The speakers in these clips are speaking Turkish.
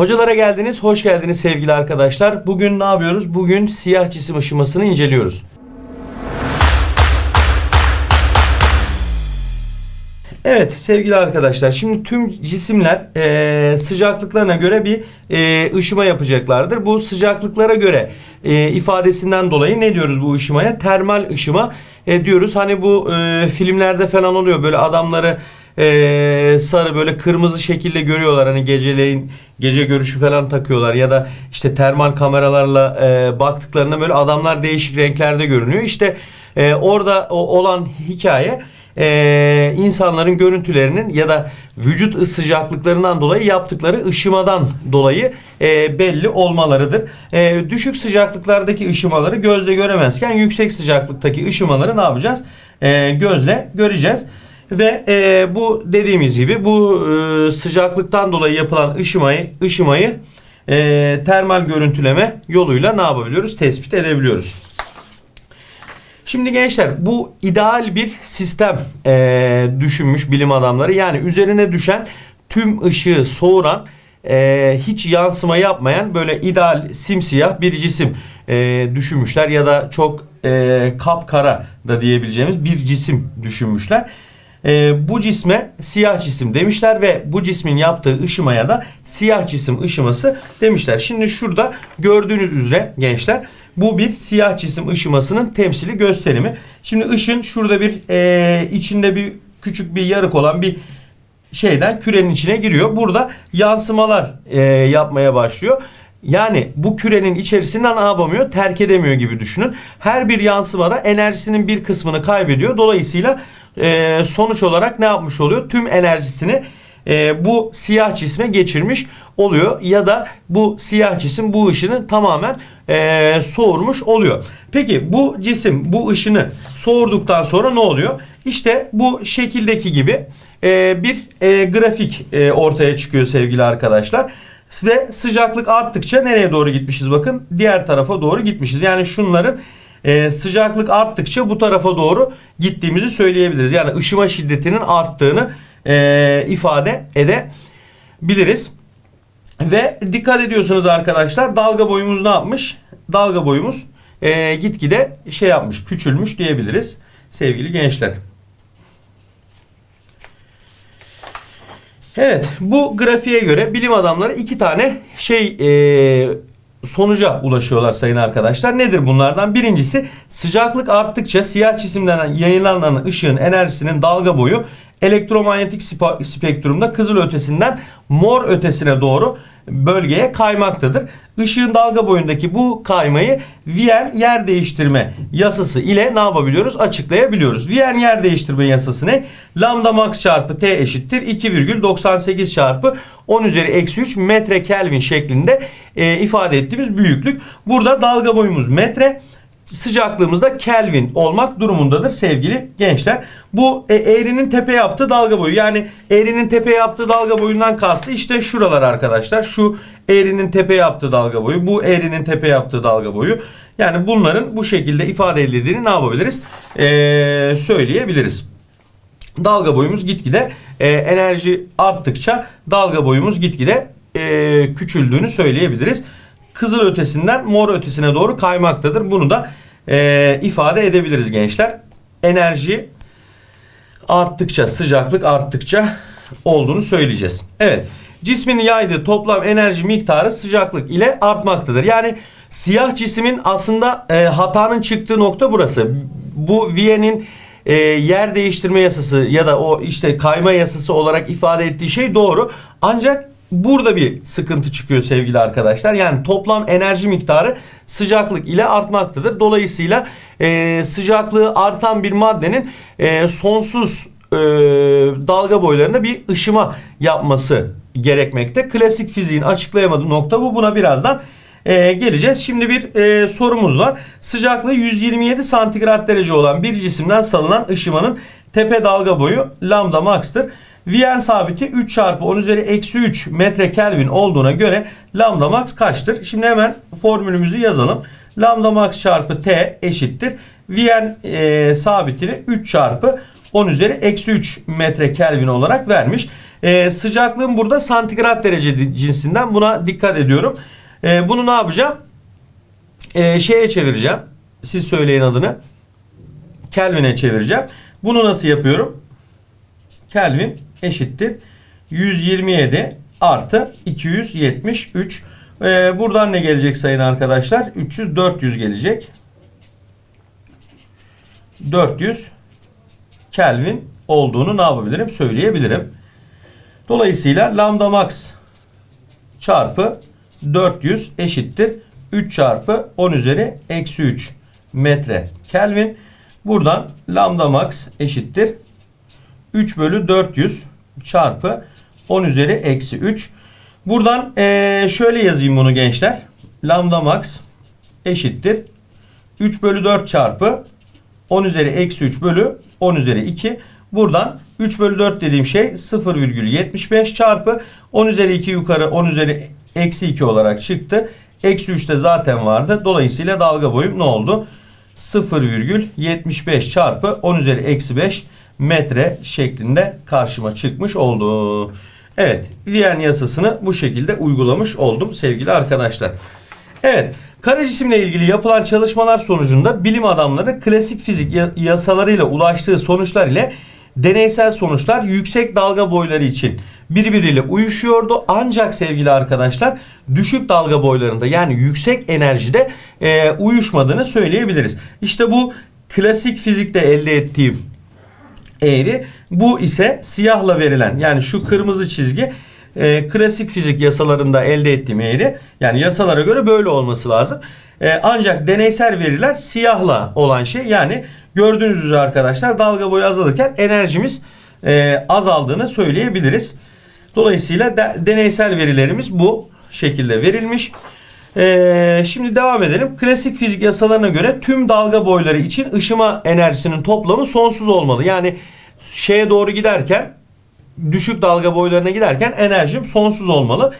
Hocalara geldiniz, hoş geldiniz sevgili arkadaşlar. Bugün ne yapıyoruz? Bugün siyah cisim ışımasını inceliyoruz. Evet sevgili arkadaşlar şimdi tüm cisimler eee, sıcaklıklarına göre bir eee, ışıma yapacaklardır. Bu sıcaklıklara göre eee, ifadesinden dolayı ne diyoruz bu ışımaya? Termal ışıma e, diyoruz. Hani bu eee, filmlerde falan oluyor böyle adamları eee, sarı böyle kırmızı şekilde görüyorlar. Hani geceleyin gece görüşü falan takıyorlar ya da işte termal kameralarla eee, baktıklarında böyle adamlar değişik renklerde görünüyor. İşte eee, orada o- olan hikaye e, insanların görüntülerinin ya da vücut sıcaklıklarından dolayı yaptıkları ışımadan dolayı e, belli olmalarıdır. E, düşük sıcaklıklardaki ışımaları gözle göremezken yüksek sıcaklıktaki ışımaları ne yapacağız? E, gözle göreceğiz. Ve e, bu dediğimiz gibi bu e, sıcaklıktan dolayı yapılan ışımayı, ışımayı e, termal görüntüleme yoluyla ne yapabiliyoruz? Tespit edebiliyoruz. Şimdi gençler bu ideal bir sistem eee, düşünmüş bilim adamları. Yani üzerine düşen tüm ışığı soğuran eee, hiç yansıma yapmayan böyle ideal simsiyah bir cisim eee, düşünmüşler. Ya da çok eee kapkara da diyebileceğimiz bir cisim düşünmüşler. Eee, bu cisme siyah cisim demişler ve bu cismin yaptığı ışımaya da siyah cisim ışıması demişler. Şimdi şurada gördüğünüz üzere gençler bu bir siyah cisim ışımasının temsili gösterimi. Şimdi ışın şurada bir eee, içinde bir küçük bir yarık olan bir şeyden kürenin içine giriyor. Burada yansımalar eee, yapmaya başlıyor. Yani bu kürenin içerisinden ne yapamıyor? Terk edemiyor gibi düşünün. Her bir yansımada enerjisinin bir kısmını kaybediyor. Dolayısıyla eee, sonuç olarak ne yapmış oluyor? Tüm enerjisini e, bu siyah cisme geçirmiş oluyor ya da bu siyah cisim bu ışını tamamen e, soğurmuş oluyor. Peki bu cisim bu ışını soğurduktan sonra ne oluyor? İşte bu şekildeki gibi e, bir e, grafik e, ortaya çıkıyor sevgili arkadaşlar. Ve sıcaklık arttıkça nereye doğru gitmişiz bakın diğer tarafa doğru gitmişiz. Yani şunların e, sıcaklık arttıkça bu tarafa doğru gittiğimizi söyleyebiliriz. Yani ışıma şiddetinin arttığını e, ifade edebiliriz. Ve dikkat ediyorsunuz arkadaşlar dalga boyumuz ne yapmış? Dalga boyumuz e, gitgide şey yapmış, küçülmüş diyebiliriz sevgili gençler. Evet bu grafiğe göre bilim adamları iki tane şey e, sonuca ulaşıyorlar sayın arkadaşlar. Nedir bunlardan? Birincisi sıcaklık arttıkça siyah cisimden yayınlanan ışığın enerjisinin dalga boyu elektromanyetik spektrumda kızıl ötesinden mor ötesine doğru bölgeye kaymaktadır. Işığın dalga boyundaki bu kaymayı Wien yer değiştirme yasası ile ne yapabiliyoruz? Açıklayabiliyoruz. Wien yer değiştirme yasası ne? Lambda max çarpı T eşittir 2,98 çarpı 10 üzeri eksi 3 metre Kelvin şeklinde e, ifade ettiğimiz büyüklük. Burada dalga boyumuz metre sıcaklığımız da Kelvin olmak durumundadır sevgili gençler. Bu e, eğrinin tepe yaptığı dalga boyu. Yani eğrinin tepe yaptığı dalga boyundan kastı işte şuralar arkadaşlar. Şu eğrinin tepe yaptığı dalga boyu. Bu eğrinin tepe yaptığı dalga boyu. Yani bunların bu şekilde ifade edildiğini ne yapabiliriz? Ee, söyleyebiliriz. Dalga boyumuz gitgide e, enerji arttıkça dalga boyumuz gitgide e, küçüldüğünü söyleyebiliriz. Kızıl ötesinden mor ötesine doğru kaymaktadır. Bunu da e, ifade edebiliriz gençler. Enerji arttıkça, sıcaklık arttıkça olduğunu söyleyeceğiz. Evet. Cismin yaydığı toplam enerji miktarı sıcaklık ile artmaktadır. Yani siyah cismin aslında e, hatanın çıktığı nokta burası. Bu Wien'in e, yer değiştirme yasası ya da o işte kayma yasası olarak ifade ettiği şey doğru. Ancak burada bir sıkıntı çıkıyor sevgili arkadaşlar. Yani toplam enerji miktarı sıcaklık ile artmaktadır. Dolayısıyla e, sıcaklığı artan bir maddenin e, sonsuz e, dalga boylarında bir ışıma yapması gerekmekte. Klasik fiziğin açıklayamadığı nokta bu. Buna birazdan e, geleceğiz. Şimdi bir e, sorumuz var. Sıcaklığı 127 santigrat derece olan bir cisimden salınan ışımanın tepe dalga boyu lambda max'tır. Wien sabiti 3 çarpı 10 üzeri eksi 3 metre Kelvin olduğuna göre lambda max kaçtır? Şimdi hemen formülümüzü yazalım. Lambda max çarpı T eşittir. Wien e, sabitini 3 çarpı 10 üzeri eksi 3 metre Kelvin olarak vermiş. E, sıcaklığım burada santigrat derece cinsinden. Buna dikkat ediyorum. E, bunu ne yapacağım? E, şeye çevireceğim. Siz söyleyin adını. Kelvin'e çevireceğim. Bunu nasıl yapıyorum? Kelvin eşittir 127 artı 273. Ee, buradan ne gelecek sayın arkadaşlar? 300 400 gelecek. 400 Kelvin olduğunu ne yapabilirim? Söyleyebilirim. Dolayısıyla lambda max çarpı 400 eşittir 3 çarpı 10 üzeri eksi 3 metre Kelvin. Buradan lambda max eşittir 3 bölü 400 çarpı 10 üzeri eksi 3. Buradan eee, şöyle yazayım bunu gençler. Lambda max eşittir 3 bölü 4 çarpı 10 üzeri eksi 3 bölü 10 üzeri 2. Buradan 3 bölü 4 dediğim şey 0,75 çarpı 10 üzeri 2 yukarı 10 üzeri eksi 2 olarak çıktı. Eksi 3 de zaten vardı. Dolayısıyla dalga boyum ne oldu? 0,75 çarpı 10 üzeri eksi 5 metre şeklinde karşıma çıkmış oldu. Evet, Vien yasasını bu şekilde uygulamış oldum sevgili arkadaşlar. Evet, kara cisimle ilgili yapılan çalışmalar sonucunda bilim adamları klasik fizik ya- yasalarıyla ulaştığı sonuçlar ile deneysel sonuçlar yüksek dalga boyları için birbiriyle uyuşuyordu. Ancak sevgili arkadaşlar düşük dalga boylarında yani yüksek enerjide e, uyuşmadığını söyleyebiliriz. İşte bu klasik fizikte elde ettiğim eğri. Bu ise siyahla verilen yani şu kırmızı çizgi e, klasik fizik yasalarında elde ettiğim eğri. Yani yasalara göre böyle olması lazım. E, ancak deneysel veriler siyahla olan şey yani gördüğünüz üzere arkadaşlar dalga boyu azalırken enerjimiz e, azaldığını söyleyebiliriz. Dolayısıyla de, deneysel verilerimiz bu şekilde verilmiş. Ee, şimdi devam edelim. Klasik fizik yasalarına göre tüm dalga boyları için ışıma enerjisinin toplamı sonsuz olmalı. Yani şeye doğru giderken düşük dalga boylarına giderken enerjim sonsuz olmalı.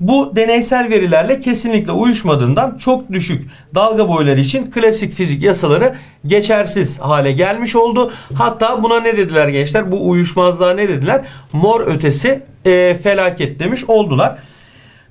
Bu deneysel verilerle kesinlikle uyuşmadığından çok düşük dalga boyları için klasik fizik yasaları geçersiz hale gelmiş oldu. Hatta buna ne dediler gençler? Bu uyuşmazlığa ne dediler? Mor ötesi e, felaket demiş oldular.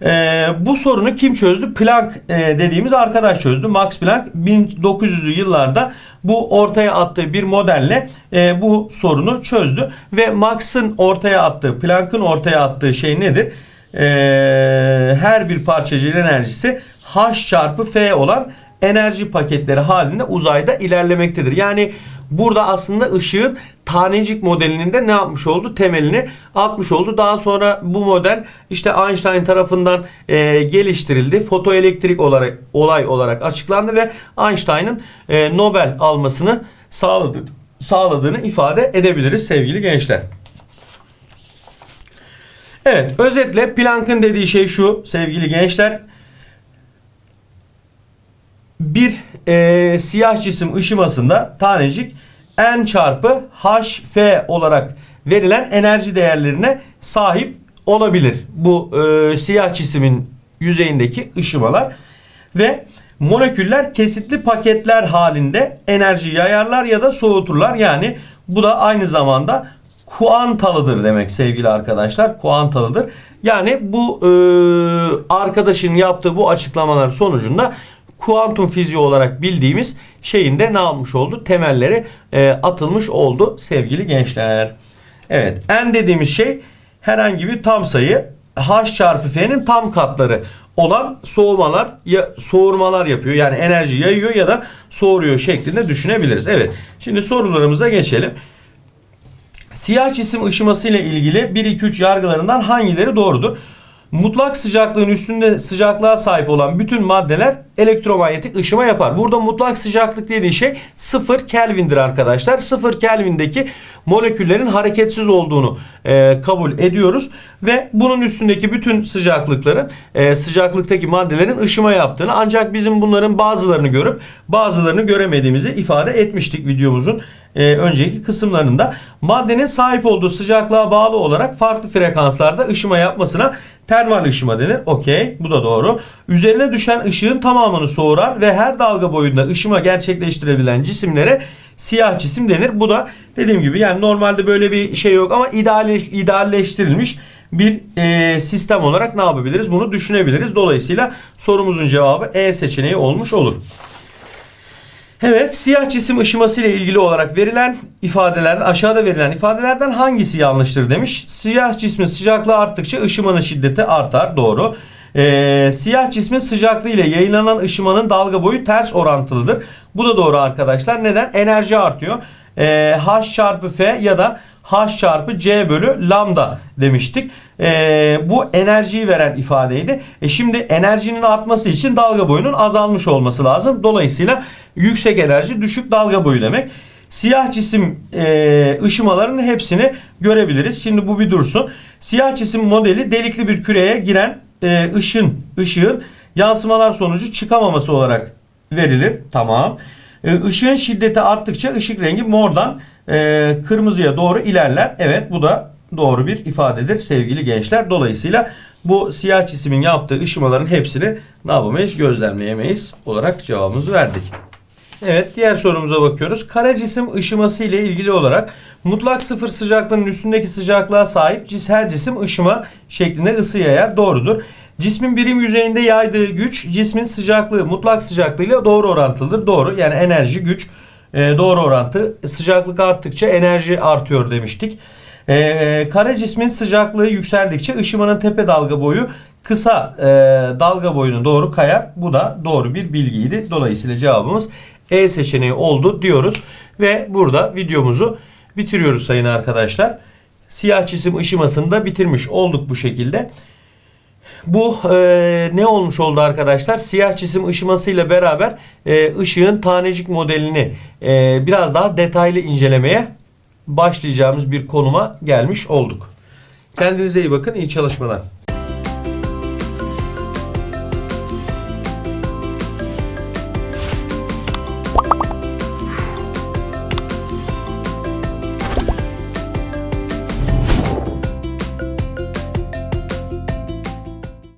Ee, bu sorunu kim çözdü? Planck e, dediğimiz arkadaş çözdü. Max Planck 1900'lü yıllarda bu ortaya attığı bir modelle e, bu sorunu çözdü. Ve Max'ın ortaya attığı, Planck'ın ortaya attığı şey nedir? Ee, her bir parçacığın enerjisi H çarpı F olan enerji paketleri halinde uzayda ilerlemektedir. Yani burada aslında ışığın tanecik modelinin de ne yapmış oldu? Temelini atmış oldu. Daha sonra bu model işte Einstein tarafından e, geliştirildi. Fotoelektrik olarak olay olarak açıklandı ve Einstein'ın e, Nobel almasını sağladı, sağladığını ifade edebiliriz sevgili gençler. Evet, özetle Planck'ın dediği şey şu sevgili gençler bir e, siyah cisim ışımasında tanecik n çarpı hf olarak verilen enerji değerlerine sahip olabilir. Bu e, siyah cismin yüzeyindeki ışımalar ve moleküller kesitli paketler halinde enerji yayarlar ya da soğuturlar. Yani bu da aynı zamanda kuantalıdır demek sevgili arkadaşlar. Kuantalıdır. Yani bu e, arkadaşın yaptığı bu açıklamalar sonucunda kuantum fiziği olarak bildiğimiz şeyin de ne almış oldu? Temelleri e, atılmış oldu sevgili gençler. Evet n dediğimiz şey herhangi bir tam sayı h çarpı f'nin tam katları olan soğumalar ya soğurmalar yapıyor. Yani enerji yayıyor ya da soğuruyor şeklinde düşünebiliriz. Evet. Şimdi sorularımıza geçelim. Siyah cisim ışıması ile ilgili 1 2 3 yargılarından hangileri doğrudur? Mutlak sıcaklığın üstünde sıcaklığa sahip olan bütün maddeler elektromanyetik ışıma yapar. Burada mutlak sıcaklık dediği şey 0 Kelvin'dir arkadaşlar. 0 Kelvin'deki moleküllerin hareketsiz olduğunu e, kabul ediyoruz ve bunun üstündeki bütün sıcaklıkların e, sıcaklıktaki maddelerin ışıma yaptığını ancak bizim bunların bazılarını görüp bazılarını göremediğimizi ifade etmiştik videomuzun e, önceki kısımlarında. Maddenin sahip olduğu sıcaklığa bağlı olarak farklı frekanslarda ışıma yapmasına termal ışıma denir. Okey bu da doğru. Üzerine düşen ışığın tamamını soğuran ve her dalga boyunda ışıma gerçekleştirebilen cisimlere siyah cisim denir. Bu da dediğim gibi yani normalde böyle bir şey yok ama ideal, idealleştirilmiş bir e, sistem olarak ne yapabiliriz? Bunu düşünebiliriz. Dolayısıyla sorumuzun cevabı E seçeneği olmuş olur. Evet, siyah cisim ışıması ile ilgili olarak verilen ifadelerden aşağıda verilen ifadelerden hangisi yanlıştır demiş. Siyah cismin sıcaklığı arttıkça ışımanın şiddeti artar. Doğru. Ee, siyah cismin sıcaklığı ile yayınlanan ışımanın dalga boyu ters orantılıdır. Bu da doğru arkadaşlar. Neden? Enerji artıyor. Ee, H çarpı F ya da H çarpı C bölü lambda demiştik. Ee, bu enerjiyi veren ifadeydi. E şimdi enerjinin artması için dalga boyunun azalmış olması lazım. Dolayısıyla yüksek enerji düşük dalga boyu demek. Siyah cisim e, ışımalarının hepsini görebiliriz. Şimdi bu bir dursun. Siyah cisim modeli delikli bir küreye giren e, ışın, ışığın yansımalar sonucu çıkamaması olarak verilir. Tamam. E, şiddeti arttıkça ışık rengi mordan e, kırmızıya doğru ilerler. Evet bu da doğru bir ifadedir sevgili gençler. Dolayısıyla bu siyah cismin yaptığı ışımaların hepsini ne yapamayız? Gözlemleyemeyiz olarak cevabımızı verdik. Evet diğer sorumuza bakıyoruz. Kara cisim ışıması ile ilgili olarak mutlak sıfır sıcaklığının üstündeki sıcaklığa sahip her cisim ışıma şeklinde ısı yayar. Doğrudur. Cismin birim yüzeyinde yaydığı güç cismin sıcaklığı mutlak sıcaklığıyla doğru orantılıdır. Doğru yani enerji güç e, doğru orantı. Sıcaklık arttıkça enerji artıyor demiştik. E, kara cismin sıcaklığı yükseldikçe ışımanın tepe dalga boyu kısa e, dalga boyunu doğru kayar. Bu da doğru bir bilgiydi. Dolayısıyla cevabımız E seçeneği oldu diyoruz. Ve burada videomuzu bitiriyoruz sayın arkadaşlar. Siyah cisim ışımasını da bitirmiş olduk bu şekilde. Bu e, ne olmuş oldu arkadaşlar? Siyah cisim ışımasıyla beraber e, ışığın tanecik modelini e, biraz daha detaylı incelemeye başlayacağımız bir konuma gelmiş olduk. Kendinize iyi bakın, iyi çalışmalar.